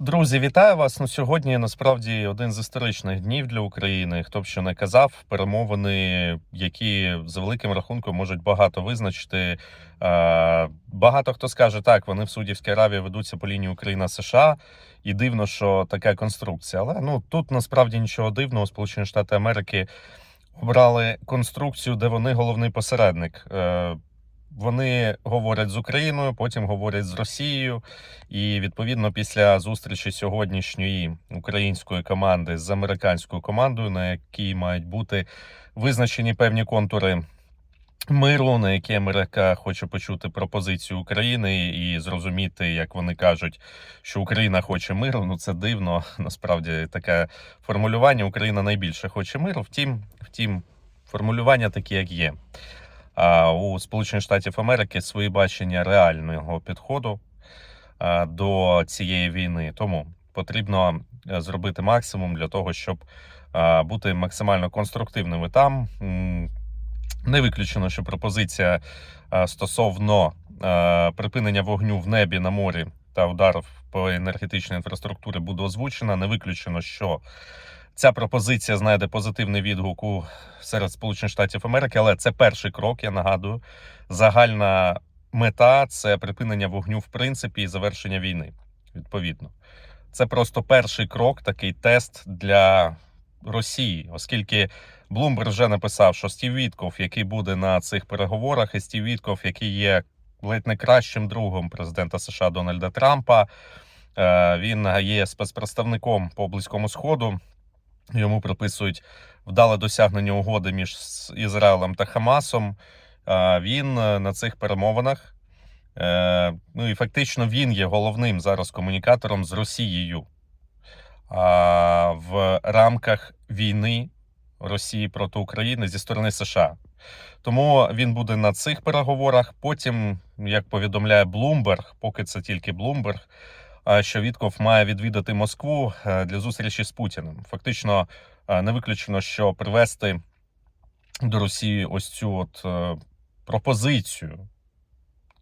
Друзі, вітаю вас. Ну сьогодні насправді один з історичних днів для України. Хто б що не казав, перемовини, які за великим рахунком можуть багато визначити. Е, Багато хто скаже так, вони в Судівській Аравії ведуться по лінії Україна США, і дивно, що така конструкція. Але ну тут насправді нічого дивного. Сполучені Штати Америки обрали конструкцію, де вони головний посередник. Вони говорять з Україною, потім говорять з Росією. І відповідно після зустрічі сьогоднішньої української команди з американською командою, на якій мають бути визначені певні контури миру, на які Америка хоче почути пропозицію України і зрозуміти, як вони кажуть, що Україна хоче миру. Ну це дивно. Насправді таке формулювання. Україна найбільше хоче миру. Втім, втім, формулювання такі, як є. У Сполучених Штатів Америки свої бачення реального підходу до цієї війни. Тому потрібно е, зробити максимум для того, щоб бути максимально конструктивними там. Не виключено, що пропозиція стосовно припинення вогню в небі на морі та ударів по енергетичній інфраструктурі буде озвучена. Не виключено, що ця пропозиція знайде позитивний відгук у серед Сполучених Штатів Америки, але це перший крок. Я нагадую, загальна мета це припинення вогню в принципі і завершення війни. Відповідно, це просто перший крок, такий тест для Росії, оскільки Блумберг вже написав, що Стів Вітков, який буде на цих переговорах, і Стів Вітков, який є ледь не кращим другом президента США Дональда Трампа. е, Він є спецпредставником по близькому сходу. Йому приписують вдале досягнення угоди між Ізраїлем та Хамасом. Він е, на цих перемовинах. е, Ну і фактично він є головним зараз комунікатором з Росією в рамках війни Росії проти України зі сторони США. Тому він буде на цих переговорах. Потім, як повідомляє Блумберг, поки це тільки Блумберг, що Вітков має відвідати Москву е, для зустрічі з Путіним. Фактично, е, не виключено, що привести до Росії ось цю от е, пропозицію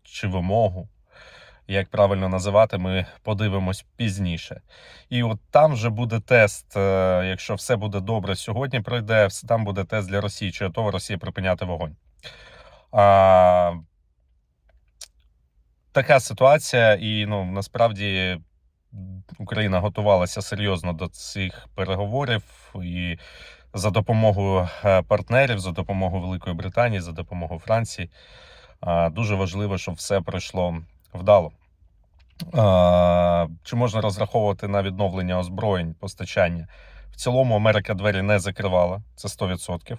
чи вимогу, як правильно називати, ми подивимось пізніше. І от там вже буде тест. Якщо все буде добре сьогодні, пройде, там буде тест для Росії, чи готова Росія припиняти вогонь. А, така ситуація, і ну насправді Україна готувалася серйозно до цих переговорів і за допомогою е, партнерів, за допомогою Великої Британії, за допомогою Франції. Дуже важливо, щоб все пройшло вдало. Чи можна розраховувати на відновлення озброєнь, постачання? В цілому Америка двері не закривала, це 100%.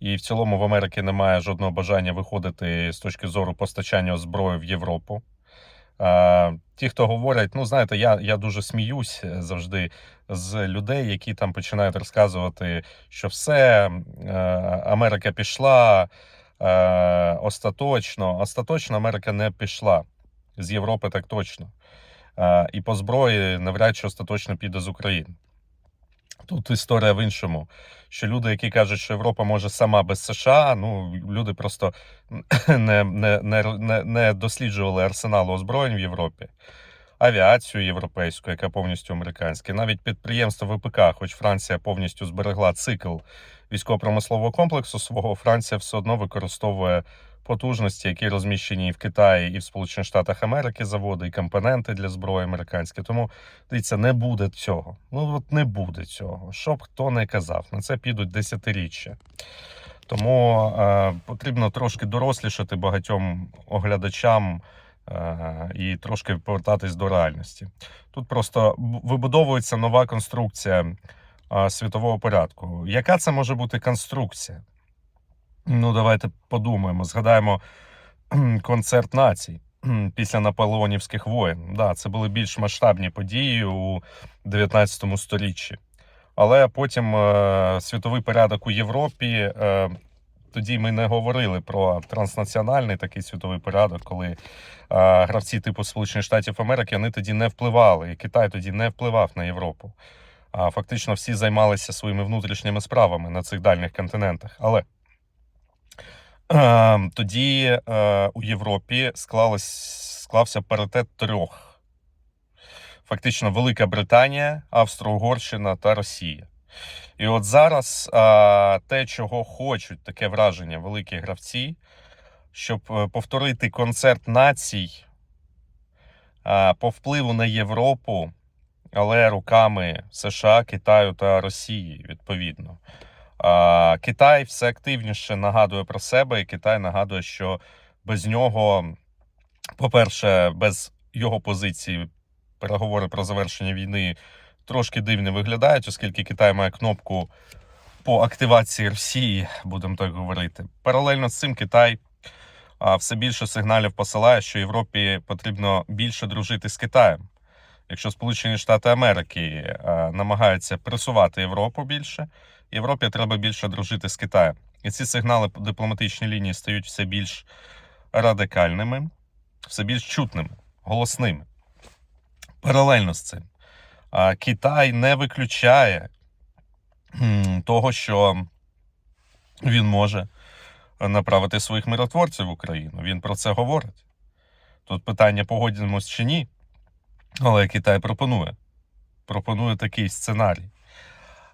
І в цілому в Америки немає жодного бажання виходити з точки зору постачання озброї в Європу. Ті, хто говорять, ну знаєте, я, я дуже сміюсь е, завжди з людей, які там починають розказувати, що все, е, Америка пішла е, остаточно. Остаточно Америка не пішла з Європи, так точно. І по зброї навряд чи остаточно піде з України. Тут історія в іншому. Що люди, які кажуть, що Європа може сама без США, ну люди просто не, не, не, не, досліджували арсеналу озброєнь в Європі, авіацію європейську, яка повністю американська, навіть підприємство ВПК, хоч Франція повністю зберегла цикл військово-промислового комплексу свого, Франція все одно використовує потужності, які розміщені і в Китаї, і в Сполучених Штатах Америки заводи, і компоненти для зброї американські. Тому дивіться, не буде цього. Ну от не буде цього. Що б хто не казав, на це підуть десятиріччя. Тому е, потрібно трошки дорослішати багатьом оглядачам е, і трошки повертатись до реальності. Тут просто вибудовується нова конструкція е, світового порядку. Яка це може бути конструкція? Ну, давайте подумаємо, згадаємо концерт націй після наполеонівських воєн. Да, це були більш масштабні події у 19 сторіччі. Але потім е, світовий порядок у Європі. Е, тоді ми не говорили про транснаціональний такий світовий порядок, коли е, гравці типу Сполучених Штатів Америки вони тоді не впливали, і Китай тоді не впливав на Європу. А фактично всі займалися своїми внутрішніми справами на цих дальніх континентах. Але тоді е, у Європі склалось, склався паритет трьох фактично Велика Британія, Австро-Угорщина та Росія. І от зараз те, чого хочуть, таке враження, великі гравці, щоб е, повторити концерт націй по впливу на Європу, але руками США, Китаю та Росії, відповідно. Китай все активніше нагадує про себе, і Китай нагадує, що без нього, по-перше, без його позиції переговори про завершення війни трошки дивно виглядають, оскільки Китай має кнопку по активації Росії, будемо так говорити. Паралельно з цим Китай все більше сигналів посилає, що Європі потрібно більше дружити з Китаєм. Якщо Сполучені Штати Америки а, намагаються пресувати Європу більше, Європі треба більше дружити з Китаєм. І ці сигнали по дипломатичній лінії стають все більш радикальними, все більш чутними, голосними. Паралельно з цим, Китай не виключає того, що він може направити своїх миротворців в Україну. Він про це говорить. Тут питання погодимось чи ні, але Китай пропонує. Пропонує такий сценарій.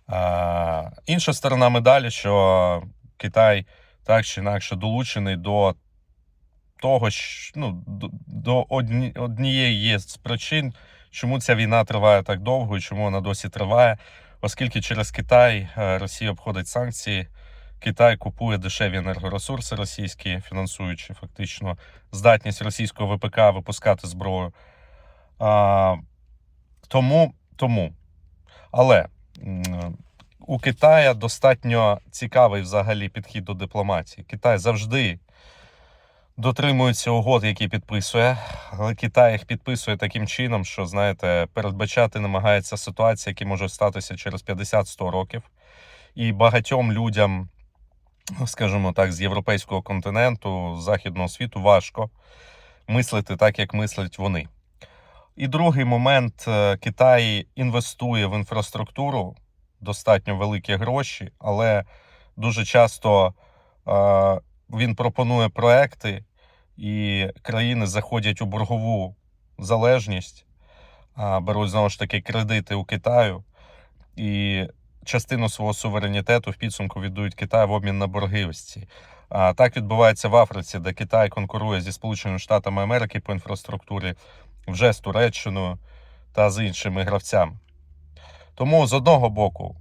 А, інша сторона медалі, що Китай так чи інакше долучений до того, що, ну, до, до одні, однієї з причин, чому ця війна триває так довго і чому вона досі триває, оскільки через Китай е, Росія обходить санкції. Китай купує дешеві енергоресурси російські, фінансуючи фактично здатність російського ВПК випускати зброю. А, тому, тому. Але у Китая достатньо цікавий взагалі підхід до дипломатії. Китай завжди дотримується угод, які підписує, але Китай їх підписує таким чином, що, знаєте, передбачати намагається ситуації, які можуть статися через 50-100 років. І багатьом людям, скажімо так, з європейського континенту, з західного світу важко мислити так, як мислять вони. І другий момент: е, Китай інвестує в інфраструктуру достатньо великі гроші, але дуже часто е, він пропонує проекти, і країни заходять у боргову залежність, беруть знову ж таки кредити у Китаю, і частину свого суверенітету в підсумку віддають Китаю в обмін на борги. Так відбувається в Африці, де Китай конкурує зі Сполученими Штатами Америки по інфраструктурі, вже з Туреччиною та з іншими гравцями. Тому з одного боку,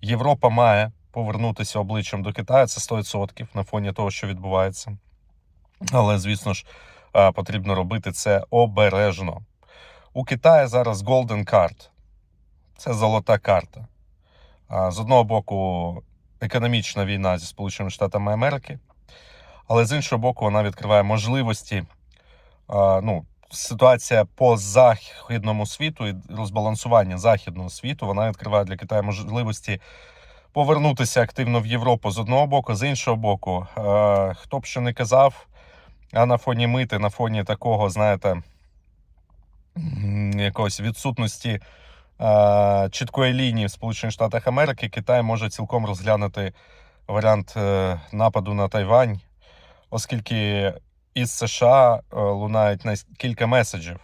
Європа має повернутися обличчям до Китаю, це 100% на фоні того, що відбувається. Але, звісно ж, потрібно робити це обережно. У Китаї зараз Golden Card. Це золота карта. З одного боку, економічна війна зі Сполученими Штатами Америки, але з іншого боку, вона відкриває можливості. Ну, ситуація по західному світу і розбалансування західного світу вона відкриває для Китаю можливості повернутися активно в Європу з одного боку, з іншого боку, е, хто б що не казав, а на фоні мити, на фоні такого, знаєте, якоїсь відсутності е, чіткої лінії в Сполучених Штатах Америки, Китай може цілком розглянути варіант е, нападу на Тайвань, оскільки із США е, лунають кілька меседжів.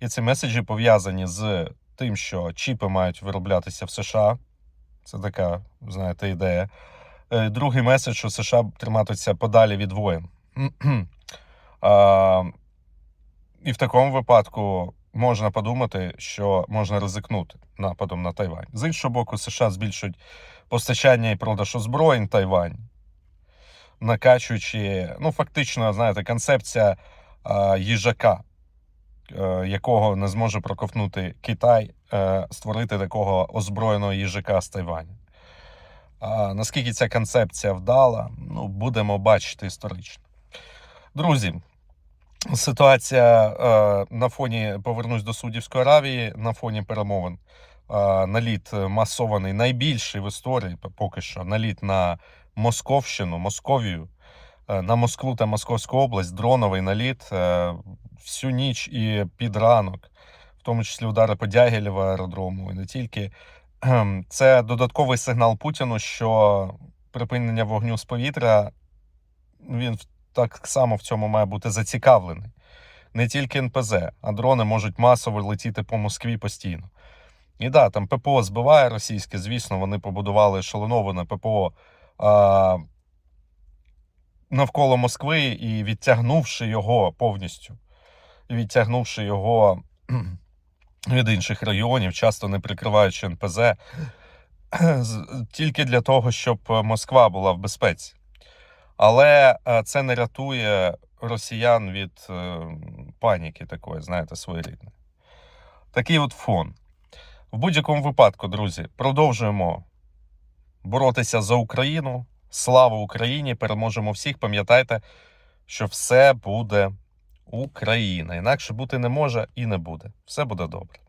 І ці меседжі пов'язані з тим, що чіпи мають вироблятися в США. Це така, знаєте, ідея. Е, Другий меседж, що США триматися подалі від воєн. А, і в такому випадку можна подумати, що можна ризикнути нападом на Тайвань. З іншого боку, США збільшують постачання і продаж озброєнь Тайвань, накачуючи, ну, фактично, знаєте, концепція а, їжака, е, якого не зможе проковтнути Китай, е, створити такого озброєного їжака з Тайваня. А наскільки ця концепція вдала, ну, будемо бачити історично. Друзі, ситуація е, на фоні, повернусь до Судівської Аравії, на фоні перемовин. Е, наліт масований, найбільший в історії поки що, наліт на Московщину, Московію, е, на Москву та Московську область, дроновий наліт е, всю ніч і під ранок, в тому числі удари по Дягілєву аеродрому, і не тільки. Це додатковий сигнал Путіну, що припинення вогню з повітря він так само в цьому має бути зацікавлений. не тільки НПЗ, а дрони можуть масово летіти по Москві постійно. І да, там ППО збиває російське, звісно, вони побудували шаленоване ППО навколо Москви і відтягнувши його повністю, відтягнувши його від інших районів, часто не прикриваючи НПЗ, тільки для того, щоб Москва була в безпеці. Але е, це не рятує росіян від е, паніки такої, знаєте, своєрідної. Такий от фон. В будь-якому випадку, друзі, продовжуємо боротися за Україну. Слава Україні! Переможемо всіх. Пам'ятайте, що все буде Україна. Інакше бути не може і не буде. Все буде добре.